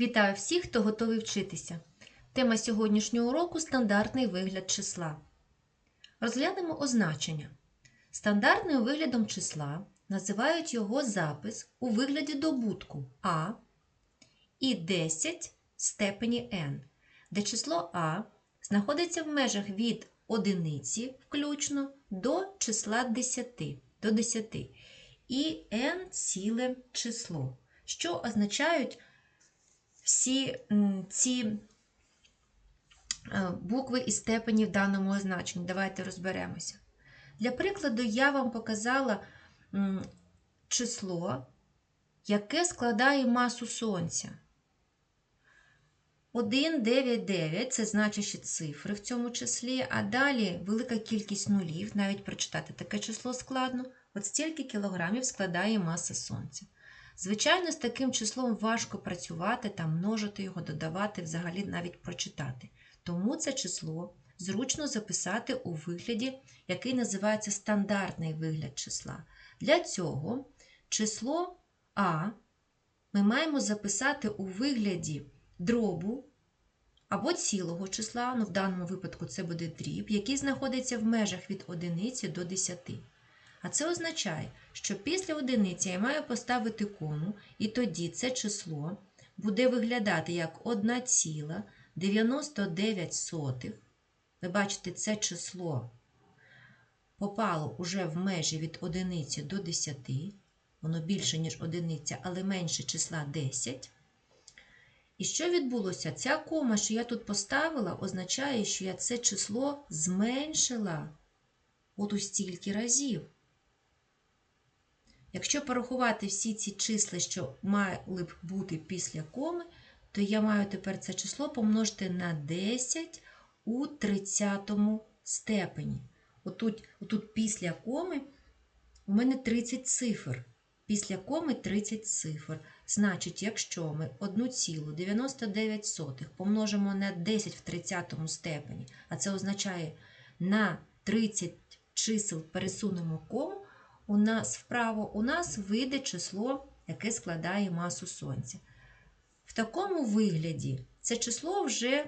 Вітаю всіх, хто готовий вчитися. Тема сьогоднішнього уроку стандартний вигляд числа. Розглянемо означення. Стандартним виглядом числа називають його запис у вигляді добутку А і 10 степені n, де число А знаходиться в межах від одиниці включно до числа 10, до 10 і n ціле число, що означають всі ці е, букви і степені в даному означенні. Давайте розберемося. Для прикладу, я вам показала число, яке складає масу Сонця. 1,9,9 це значущі цифри в цьому числі, а далі велика кількість нулів, навіть прочитати таке число складно. От стільки кілограмів складає маса Сонця. Звичайно, з таким числом важко працювати та множити його, додавати, взагалі навіть прочитати. Тому це число зручно записати у вигляді, який називається стандартний вигляд числа. Для цього число А ми маємо записати у вигляді дробу або цілого числа, ну в даному випадку це буде дріб, який знаходиться в межах від 1 до 10. А це означає, що після одиниці я маю поставити кому, і тоді це число буде виглядати як 1,99. Ви бачите, це число попало уже в межі від 1 до 10. Воно більше, ніж одиниця, але менше числа 10. І що відбулося? Ця кома, що я тут поставила, означає, що я це число зменшила от у стільки разів. Якщо порахувати всі ці числа, що мали б бути після коми, то я маю тепер це число помножити на 10 у 30 степені. Отут, отут після коми у мене 30 цифр. Після коми 30 цифр. Значить, якщо ми 1,99 помножимо на 10 в 30 степені, а це означає на 30 чисел пересунемо кому, у нас вправо у нас вийде число, яке складає масу Сонця. В такому вигляді це число вже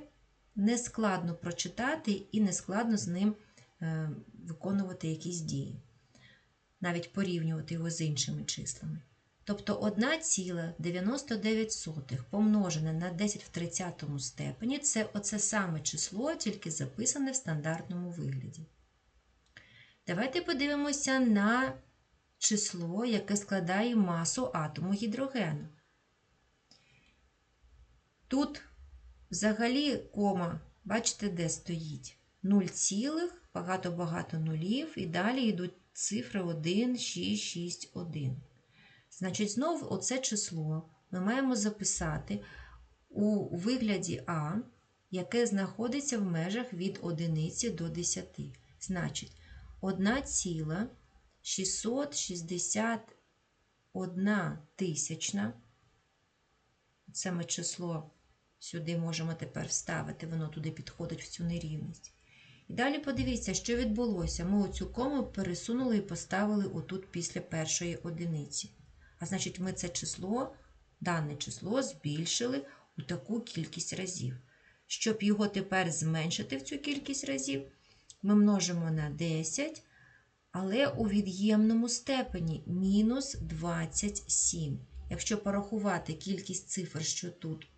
не складно прочитати і не складно з ним е, виконувати якісь дії, навіть порівнювати його з іншими числами. Тобто 1,99 помножене на 10 в 30 степені це оце саме число, тільки записане в стандартному вигляді. Давайте подивимося на число, яке складає масу атому гідрогену. Тут взагалі кома, бачите, де стоїть? 0, цілих, багато-багато нулів, і далі йдуть цифри 1, 6, 6, 1. Значить, знову оце число ми маємо записати у вигляді А, яке знаходиться в межах від 1 до 10. Значить, 1 ціла 661 тисячна. Це ми число сюди можемо тепер вставити, воно туди підходить в цю нерівність. І далі подивіться, що відбулося. Ми оцю кому пересунули і поставили отут після першої одиниці. А значить, ми це число, дане число збільшили у таку кількість разів. Щоб його тепер зменшити в цю кількість разів, ми множимо на 10, але у від'ємному степені мінус 27. Якщо порахувати кількість цифр, що тут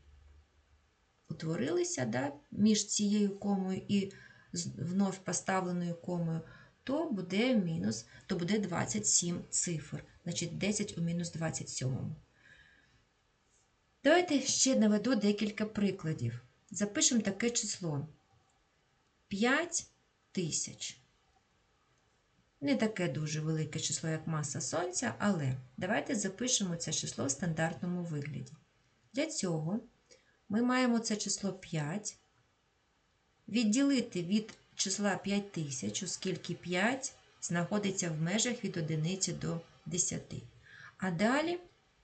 утворилися да, між цією комою і вновь поставленою комою, то буде мінус, то буде 27 цифр. Значить, 10 у мінус 27. Давайте ще наведу декілька прикладів. Запишемо таке число 5 тисяч. Не таке дуже велике число, як маса Сонця, але давайте запишемо це число в стандартному вигляді. Для цього ми маємо це число 5 відділити від числа 5000, оскільки 5 знаходиться в межах від 1 до 10. А далі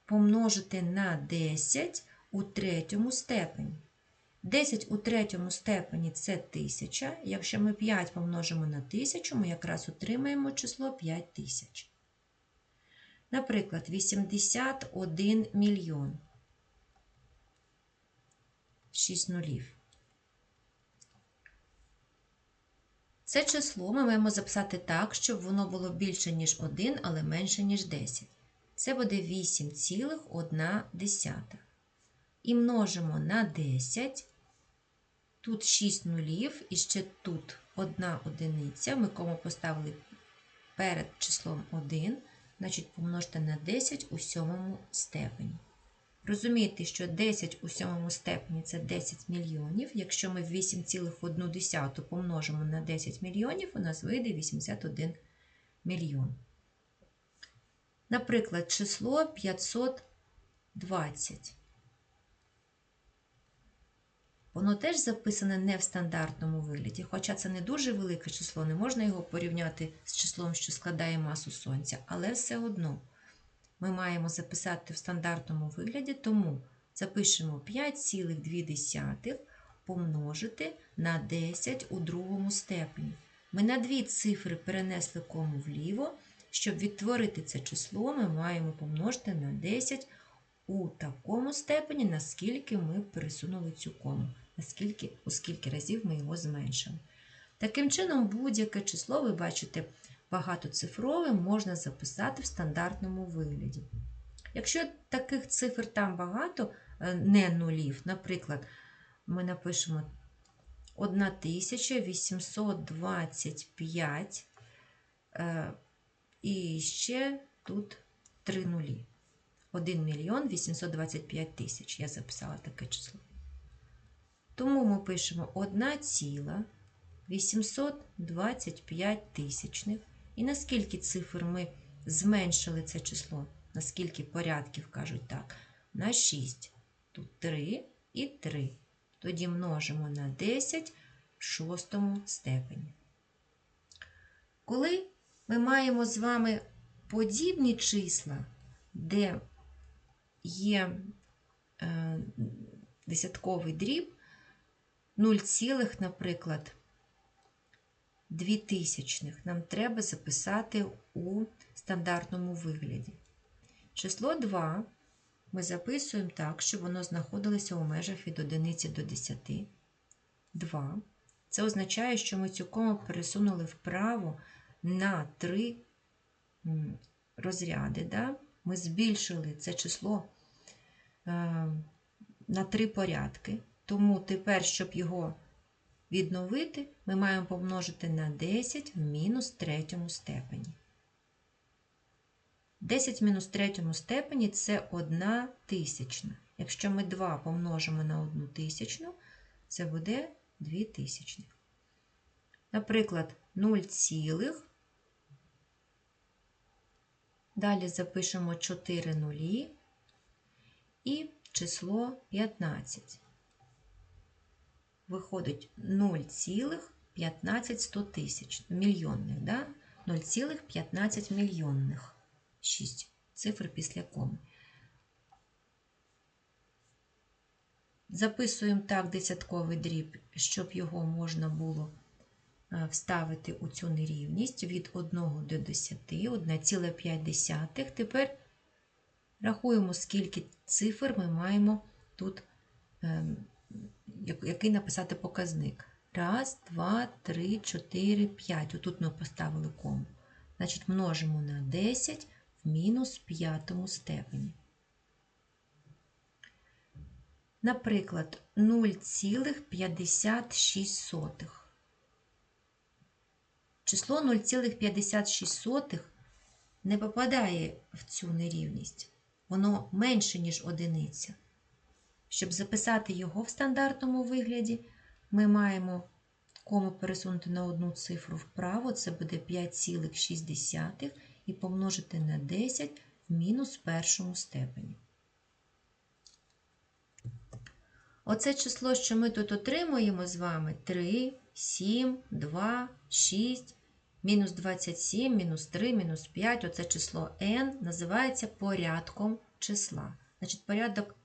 помножити на 10 у третьому степені. 10 у третьому степені це 1000. Якщо ми 5 помножимо на 1000, ми якраз отримаємо число 5000. Наприклад, 81 мільйон. 6 нулів. Це число ми маємо записати так, щоб воно було більше, ніж 1, але менше, ніж 10. Це буде 8,1. І множимо на 10. Тут 6 нулів і ще тут одна одиниця. Ми кому поставили перед числом 1, значить помножте на 10 у сьомому степені. Розумієте, що 10 у сьомому степені це 10 мільйонів. Якщо ми 8,1 помножимо на 10 мільйонів, у нас вийде 81 мільйон. Наприклад, число 520. Воно теж записане не в стандартному вигляді, хоча це не дуже велике число, не можна його порівняти з числом, що складає масу Сонця, але все одно ми маємо записати в стандартному вигляді, тому запишемо 5,2 помножити на 10 у другому степені. Ми на дві цифри перенесли кому вліво. Щоб відтворити це число, ми маємо помножити на 10 у такому степені, наскільки ми пересунули цю кому, наскільки, у скільки разів ми його зменшили. Таким чином, будь-яке число, ви бачите, багатоцифрове можна записати в стандартному вигляді. Якщо таких цифр там багато, е, не нулів, наприклад, ми напишемо 1825 е, і ще тут 3 нулі. 1 мільйон 825 тисяч. Я записала таке число. Тому ми пишемо 1,825 тисячних. І наскільки цифр ми зменшили це число? Наскільки порядків кажуть так? На 6. Тут 3 і 3. Тоді множимо на 10 в шостому степені. Коли ми маємо з вами подібні числа, де є е, десятковий дріб, 0, наприклад, 2 тисячних нам треба записати у стандартному вигляді. Число 2 ми записуємо так, щоб воно знаходилося у межах від 1 до 10. 2. Це означає, що ми цю кому пересунули вправо на 3 розряди. Да? Ми збільшили це число е, на 3 порядки. Тому тепер, щоб його відновити, ми маємо помножити на 10 в мінус третьому степені. 10 в мінус третьому степені це 1 тисячна. Якщо ми 2 помножимо на 1 тисячну, це буде 2 тисячних. Наприклад, 0, цілих. далі запишемо 4 нулі і число 15 виходить 0,15 тисяч мільйонних, да? 0,15 мільйонних. 6 цифр після коми. Записуємо так десятковий дріб, щоб його можна було е, вставити у цю нерівність від 1 до 10, 1,5. Тепер рахуємо, скільки цифр ми маємо тут ем, який написати показник. Раз, два, три, чотири, п'ять. Отут ми поставили кому. Значить, множимо на 10 в мінус п'ятому степені. Наприклад, 0,56. Число 0,56 не попадає в цю нерівність. Воно менше, ніж одиниця. Щоб записати його в стандартному вигляді, ми маємо кому пересунути на одну цифру вправо, це буде 5,6 і помножити на 10 в мінус першому степені. Оце число, що ми тут отримуємо з вами 3, 7, 2, 6, мінус 27, мінус 3, мінус 5. Оце число n називається порядком числа. Значить, порядок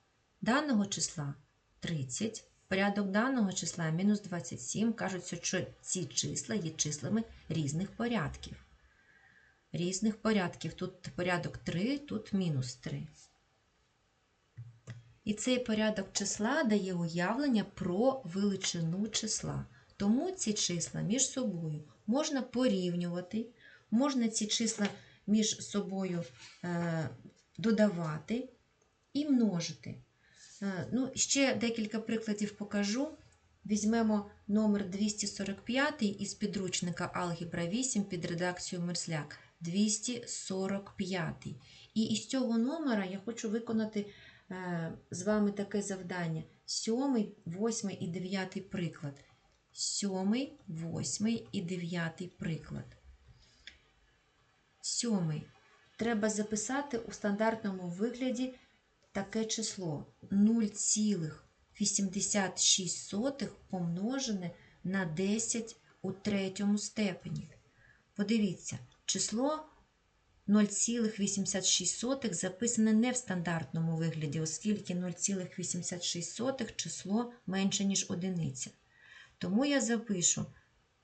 даного числа 30, порядок даного числа мінус 27, кажуть, що ці числа є числами різних порядків. Різних порядків. Тут порядок 3, тут мінус 3. І цей порядок числа дає уявлення про величину числа. Тому ці числа між собою можна порівнювати, можна ці числа між собою е, додавати і множити. Е, ну, ще декілька прикладів покажу. Візьмемо номер 245 із підручника Алгебра 8 під редакцію Мерзляк. 245. І із цього номера я хочу виконати е, з вами таке завдання: 7, 8 і 9 приклад. 7, 8 і 9 приклад. 7. Треба записати у стандартному вигляді таке число 0,86 помножене на 10 у третьому степені. Подивіться, число 0,86 записане не в стандартному вигляді, оскільки 0,86 число менше, ніж одиниця. Тому я запишу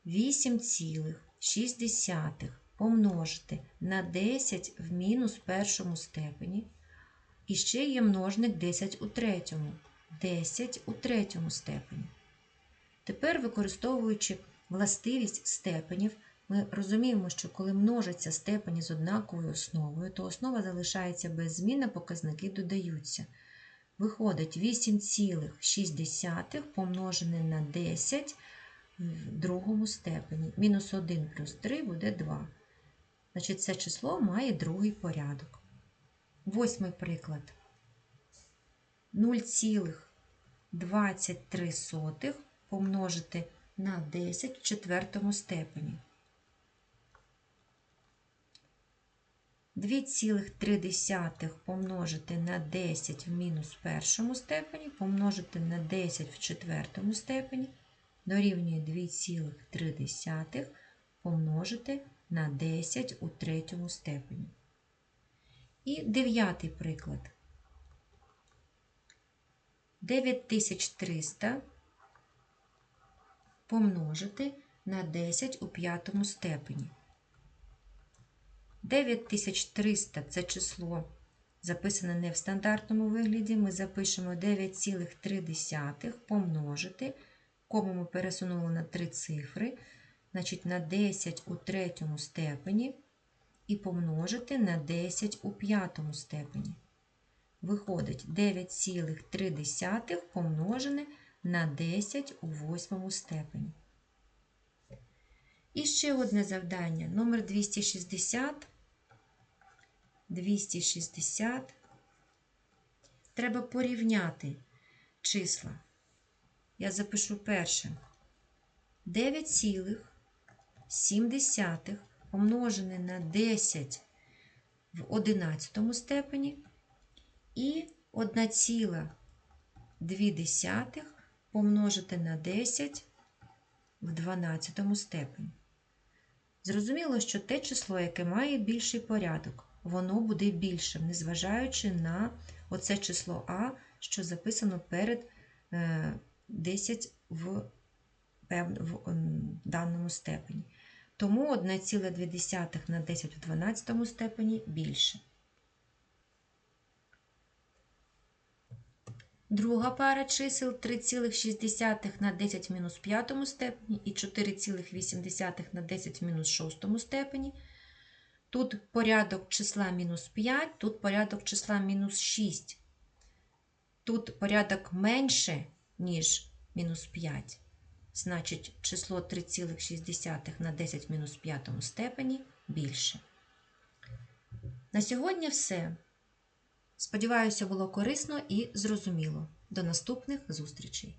8,6 помножити на 10 в мінус першому степені. І ще є множник 10 у третьому. 10 у третьому степені. Тепер, використовуючи властивість степенів, ми розуміємо, що коли множаться степені з однаковою основою, то основа залишається без змін, показники додаються. Виходить 8,6 помножене на 10 в другому степені. Мінус 1 плюс 3 буде 2. Значить, це число має другий порядок. Восьмий приклад. 0,23 помножити на 10 в четвертому степені. 2,3 помножити на 10 в мінус першому степені, помножити на 10 в четвертому степені, дорівнює 2,3 помножити на 10 у третьому степені. І дев'ятий приклад. 9300 помножити на 10 у п'ятому степені. 9300 це число записане не в стандартному вигляді. Ми запишемо 9,3 помножити, кому ми пересунули на 3 цифри, значить на 10 у третьому степені і помножити на 10 у п'ятому степені. Виходить 9,3 помножене на 10 у восьмому степені. І ще одне завдання. Номер 260. 260. Треба порівняти числа. Я запишу перше. 9,7 помножене на 10 в 11 степені і 1,2 помножити на 10 в 12 степені. Зрозуміло, що те число, яке має більший порядок, воно буде більшим, незважаючи на оце число А, що записано перед 10 в, в даному степені. Тому 1,2 на 10 в 12 степені більше. Друга пара чисел 3,6 на 10 мінус 5 степені і 4,8 на 10 мінус 6 степені. Тут порядок числа мінус 5, тут порядок числа мінус 6. Тут порядок менше, ніж мінус 5. Значить, число 3,6 на 10 мінус 5 степені більше. На сьогодні все. Сподіваюся, було корисно і зрозуміло. До наступних зустрічей!